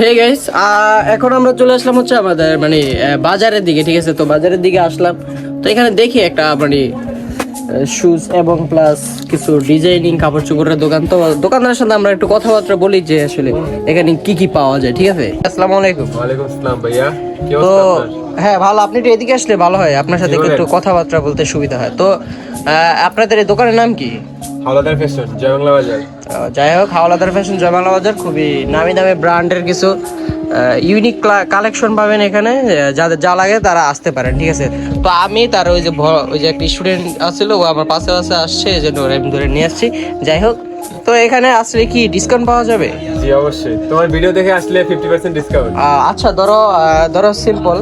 Hey guys এখন আমরা চলে আসলাম হচ্ছে আমাদের মানে বাজারের দিকে ঠিক আছে? তো বাজারের দিকে আসলাম। তো এখানে দেখি একটা মানে শুজ এবং প্লাস কিছু ডিজাইনিং কাপড় চোপড়ের দোকান। তো দোকানদারের সাথে আমরা একটু কথাবার্তা বলি যে আসলে এখানে কি কি পাওয়া যায় ঠিক আছে? আসসালামু আলাইকুম। ওয়ালাইকুম আসসালাম ভাইয়া। তো হ্যাঁ ভালো। আপনি একটু এদিকে আসলে ভালো হয়। আপনার সাথে একটু কথাবার্তা বলতে সুবিধা হয়। তো আহ, আপনাদের এই দোকানের নাম কি? হাওলাদার ফ্যাশন জয়বাংলা বাজার। যাই হোক, হাওলাদার ফ্যাশন জয়বাংলা বাজার, খুবই নামি দামি ব্র্যান্ডের কিছু ইউনিক কালেকশন পাবেন এখানে যাদের যা লাগে তারা আসতে পারেন, ঠিক আছে? তো আমি তার ওই যে ওই যে একটা স্টুডেন্ট আসছিল ও আমার পাশে পাশে আসছে, এই জন্য আমি ধরে নিয়ে আসছি। যাই হোক, তো এখানে আসলে কি ডিসকাউন্ট পাওয়া যাবে? জি অবশ্যই। তোমার ভিডিও দেখে আসলে ফিফটি পার্সেন্ট ডিসকাউন্ট আচ্ছা ধরো ধরো সিম্পল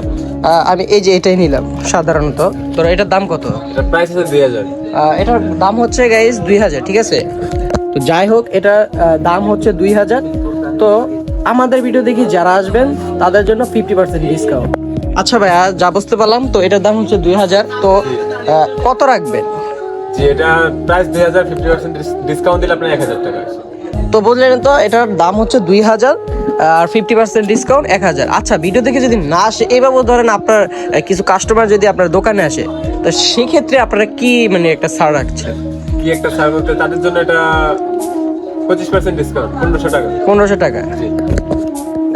আমি এই যে এটাই নিলাম সাধারণত। ধরো এটার দাম কত? এটা প্রাইস আছে দুই হাজার। এটার দাম হচ্ছে গাইজ দুই হাজার ঠিক আছে? তো যাই হোক এটার আহ, দাম হচ্ছে দুই হাজার। তো আমাদের ভিডিও দেখি যারা আসবেন তাদের জন্য ফিফটি পার্সেন্ট ডিসকাউন্ট আচ্ছা ভাইয়া যা বুঝতে পারলাম তো এটার দাম হচ্ছে দুই হাজার। তো কত রাখবেন? জি এটা প্রাইস দুই হাজার ফিফটি পার্সেন্ট ডিসকাউন্ট দিলে আপনার এক হাজার টাকা আছে। তো বললেন তো এটার দাম হচ্ছে দুই হাজার আর ফিফটি পার্সেন্ট ডিসকাউন্ট এক হাজার। আচ্ছা ভিডিও দেখে যদি না আসে এভাবে ধরেন আপনার কিছু কাস্টমার যদি আপনার দোকানে আসে তো সেক্ষেত্রে আপনারা কি মানে একটা ছাড় রাখছেন? কি একটা ছাড় তাদের জন্য এটা পঁচিশ পার্সেন্ট ডিসকাউন্ট পনেরোশো টাকা। পনেরোশো টাকা।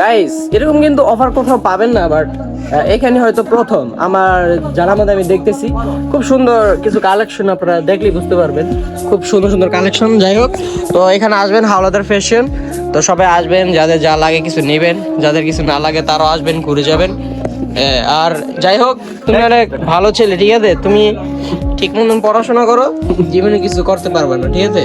গাইস এরকম কিন্তু অফার কোথাও পাবেন না বাট এখানে হয়তো প্রথম। আমার জানার মধ্যে আমি দেখতেছি। খুব সুন্দর কিছু কালেকশন আপনারা দেখলেই বুঝতে পারবেন। খুব সুন্দর সুন্দর কালেকশন যাই হোক। তো এখানে আসবেন হাওলাদার ফ্যাশন তো সবাই আসবেন, যাদের যা লাগে কিছু নেবেন। যাদের কিছু না লাগে তারাও আসবেন, ঘুরে যাবেন। আর যাই হোক, তুমি অনেক ভালো ছেলে, ঠিক আছে? তুমি ঠিক মতন পড়াশোনা করো, জীবনে কিছু করতে পারবে না, ঠিক আছে?